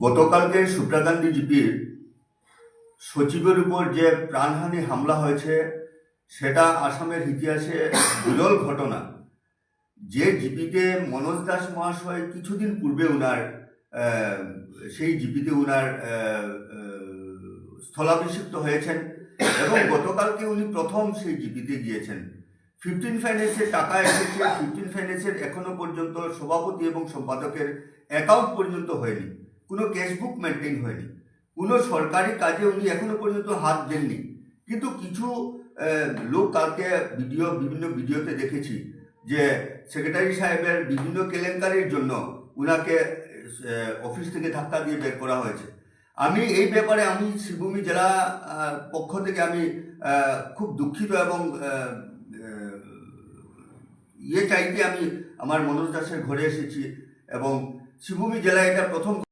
গতকালকে সুপ্রা গান্ধী জিপির সচিবের উপর যে প্রাণহানি হামলা হয়েছে সেটা আসামের ইতিহাসে বিরল ঘটনা। যে জিপিতে মনোজ দাস মহাশয় কিছুদিন পূর্বে আহ, সেই জিপিতে আহ, স্থলাভিষিক্ত হয়েছেন এবং গতকালকে উনি প্রথম সেই জিপিতে গিয়েছেন। ফিফটিন ফাইন্যান্সের টাকা এসেছে ফিফটিন ফাইন্যান্সের এখনও পর্যন্ত সভাপতি এবং সম্পাদকের অ্যাকাউন্ট পর্যন্ত হয়নি। কোনো ক্যাশবুক মেনটেন হয়নি। কোনো সরকারি কাজে উনি এখনও পর্যন্ত হাত দেননি। কিন্তু কিছু লোক কালকে ভিডিও, বিভিন্ন ভিডিওতে দেখেছি যে সেক্রেটারি সাহেবের বিভিন্ন কেলেঙ্কারির জন্য উনাকে অফিস থেকে ধাক্কা দিয়ে বের করা হয়েছে। আমি এই ব্যাপারে আমি শ্রীভূমি জেলা পক্ষ থেকে আমি খুব দুঃখিত এবং ইয়ে চাইতে আমি আমার মনোজ দাসের ঘরে এসেছি এবং শ্রীভূমি জেলায় এটা প্রথম